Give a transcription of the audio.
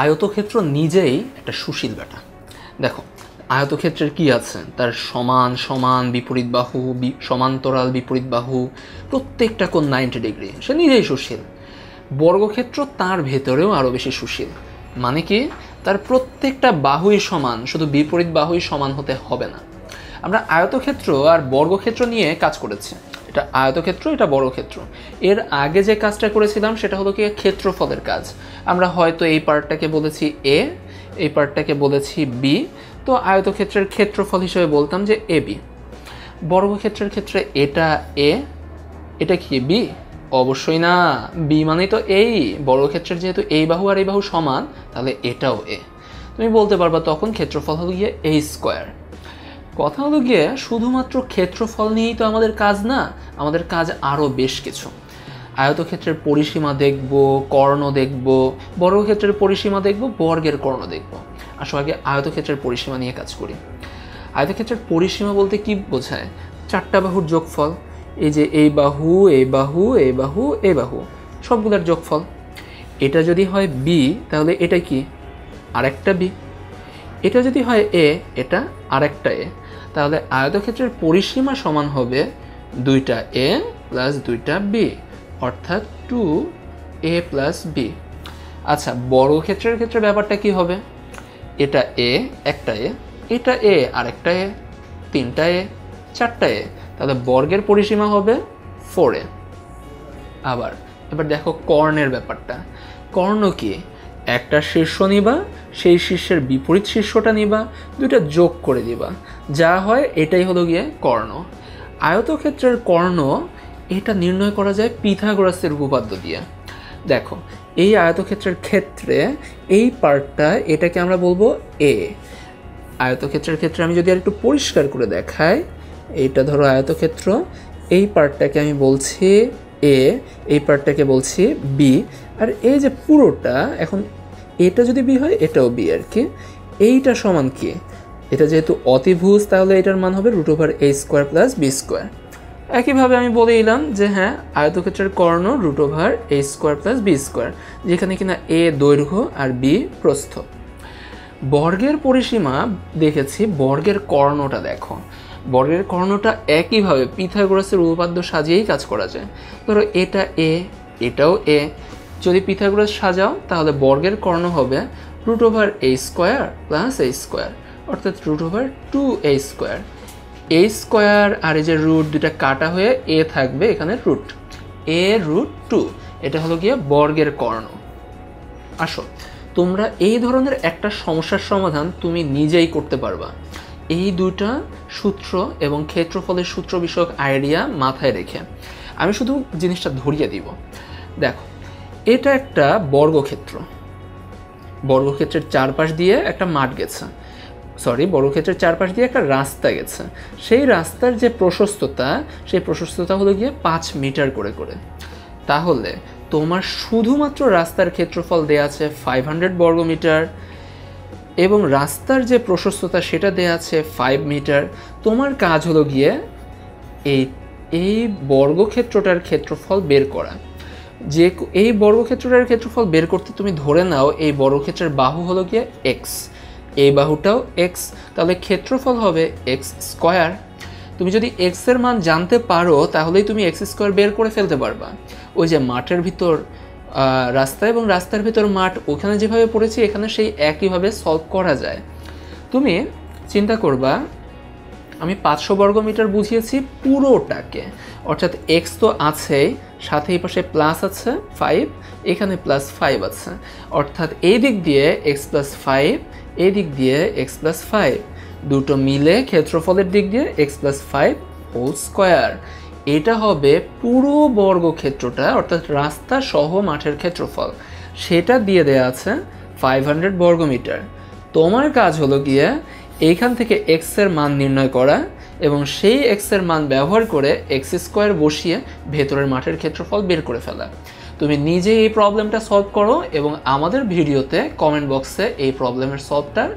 আয়তক্ষেত্র নিজেই একটা সুশীল বেটা দেখো, আয়তক্ষেত্রের কি আছে? তার সমান সমান বিপরীত বাহু সমান্তরাল বিপরীত বাহু, প্রত্যেকটা কোণ নাইনটি ডিগ্রি সে নিজেই সুশীল। বর্গক্ষেত্র তার ভেতরেও আরও বেশি সুশীল। মানে কি? তার প্রত্যেকটা বাহুই সমান, শুধু বিপরীত বাহুই সমান হতে হবে না। আমরা আয়তক্ষেত্র আর বর্গক্ষেত্র নিয়ে কাজ করেছি। এটা আয়তক্ষেত্র, এটা বর্গক্ষেত্র। এর আগে যে কাজটা করেছিলাম, সেটা হলো কি ক্ষেত্রফলের কাজ। আমরা হয়তো এই পার্টটাকে বলেছি এ এই পার্টটাকে বলেছি বি তো আয়তক্ষেত্রের ক্ষেত্রফল হিসেবে বলতাম যে এ বি বর্গক্ষেত্রের ক্ষেত্রে এটা এ এটা কি বি অবশ্যই না। বি মানেই তো এই বর্গক্ষেত্রের যেহেতু এই বাহু আর এই বাহু সমান, তাহলে এটাও এ তুমি বলতে পারবা তখন ক্ষেত্রফল হলো গিয়ে এ স্কোয়ার কথা হলো গিয়ে শুধুমাত্র ক্ষেত্রফল নিয়েই তো আমাদের কাজ না, আমাদের কাজ আরও বেশ কিছু। আয়তক্ষেত্রের পরিসীমা দেখব, কর্ণ দেখব, বর্গক্ষেত্রের পরিসীমা দেখব, বর্গের কর্ণ দেখব। আসলে আগে আয়তক্ষেত্রের পরিসীমা নিয়ে কাজ করি। আয়তক্ষেত্রের পরিসীমা বলতে কি বোঝায়? চারটা বাহুর যোগফল, এই যে এই বাহু এই বাহু এই বাহু এই বাহু, সবগুলোর যোগফল। এটা যদি হয় বি তাহলে এটা কি? আরেকটা বি এটা যদি হয় এ এটা আরেকটা এ তাহলে আয়তক্ষেত্রের পরিসীমা সমান হবে দুইটা এ প্লাস দুইটা বি অর্থাৎ টু এ প্লাস বি আচ্ছা বর্গক্ষেত্রের ক্ষেত্রে ব্যাপারটা কি হবে? এটা এ একটা এ এটা এ আরেকটা এ তিনটা এ চারটা এ তাহলে বর্গের পরিসীমা হবে ফোর এ আবার, এবার দেখো কর্ণের ব্যাপারটা। কর্ণ কি? একটা শীর্ষ নিবা, সেই শীর্ষের বিপরীত শীর্ষটা নিবা, দুইটা যোগ করে দিবা। যা হয় এটাই হলো গিয়ে কর্ণ। আয়তক্ষেত্রের কর্ণ, এটা নির্ণয় করা যায় পিথাগোরাসের উপপাদ্য দিয়ে। দেখো, এই আয়তক্ষেত্রের ক্ষেত্রে এই পার্টটা এটাকে আমরা বলব এ আয়তক্ষেত্রের ক্ষেত্রে আমি যদি আর একটু পরিষ্কার করে দেখাই, এইটা ধরো আয়তক্ষেত্র, এই পার্টটাকে আমি বলছি এ এই পার্টটাকে বলছি বি আর এই যে পুরোটা, এখন এটা যদি বি হয়, এটাও বি আর কি। এইটা সমান কি? এটা যেহেতু অতিভুজ, তাহলে এটার মান হবে root over A square plus B square একইভাবে আমি বলে দিলাম যে হ্যাঁ আয়তক্ষেত্রের কর্ণ root over A square plus B square যেখানে কিনা এ দৈর্ঘ্য আর বি প্রস্থ। বর্গের পরিসীমা দেখেছি, বর্গের কর্ণটা দেখো। বর্গের কর্ণটা একইভাবে পিথাগোরাসের উপপাদ্য সাজিয়েই কাজ করা যায়। ধরো এটা এ, এটাও এ। যদি পিথাগোরাস সাজাও, তাহলে বর্গের কর্ণ হবে root over A square plus A square, অর্থাৎ root over two A square. A square আর এই যে রুট দুটা কাটা হয়ে এ থাকবে এখানে রুট। এ রুট টু, এটা হলো গিয়ে বর্গের কর্ণ। আসো, তোমরা এই ধরনের একটা সমস্যার সমাধান তুমি নিজেই করতে পারবা। এই দুইটা সূত্র এবং ক্ষেত্রফলের সূত্র বিষয়ক আইডিয়া মাথায় রেখে আমি শুধু জিনিসটা ধরিয়ে দিব। দেখো, এটা একটা বর্গক্ষেত্র। বর্গক্ষেত্রের চারপাশ দিয়ে একটা মাঠ গেছে। সরি বর্গক্ষেত্রের চারপাশ দিয়ে একটা রাস্তা গেছে। সেই রাস্তার যে প্রশস্ততা, সেই প্রশস্ততা হলো গিয়ে পাঁচ মিটার করে করে। তাহলে তোমার শুধুমাত্র রাস্তার ক্ষেত্রফল দেয়া আছে ফাইভ হান্ড্রেড বর্গমিটার এবং রাস্তার যে প্রশস্ততা, সেটা দেয়া আছে ফাইভ মিটার তোমার কাজ হলো গিয়ে এই এই বর্গক্ষেত্রটার ক্ষেত্রফল বের করা। যে, এই বর্গক্ষেত্রটার ক্ষেত্রফল বের করতে তুমি ধরে নাও, এই বর্গক্ষেত্রের বাহু হলো গিয়ে এক্স এই বাহুটাও এক্স তাহলে ক্ষেত্রফল হবে এক্স স্কোয়ার তুমি যদি এক্সের মান জানতে পারো, তাহলেই তুমি এক্স স্কোয়ার বের করে ফেলতে পারবা। ওই যে মাঠের ভিতর রাস্তা এবং রাস্তার ভিতর মাঠ ওখানে যেভাবে পড়েছি, এখানে সেই একইভাবে সলভ করা যায়। তুমি চিন্তা করবা, আমি পাঁচশো বর্গমিটার বুঝিয়েছি পুরোটাকে। অর্থাৎ এক্স তো আছেই সাথে এই পাশে প্লাস আছে ফাইভ এখানে প্লাস ফাইভ আছে। অর্থাৎ এই দিক দিয়ে এক্স প্লাস ফাইভ এই দিক দিয়ে এক্স প্লাস ফাইভ দুটো মিলে ক্ষেত্রফলের দিক দিয়ে X plus five whole square এটা হবে পুরো বর্গক্ষেত্রটা, অর্থাৎ রাস্তা সহ মাঠের ক্ষেত্রফল। সেটা দিয়ে দেয়া আছে ফাইভ হান্ড্রেড বর্গমিটার তোমার কাজ হলো গিয়ে এইখান থেকে এক্সের মান নির্ণয় করা এবং সেই এক্সের মান ব্যবহার করে এক্স স্কোয়ার বসিয়ে ভেতরের মাঠের ক্ষেত্রফল বের করে ফেলা। তুমি নিজে এই প্রবলেমটা সলভ করো এবং আমাদের ভিডিওতে কমেন্ট বক্সে এই প্রবলেমের সলভটার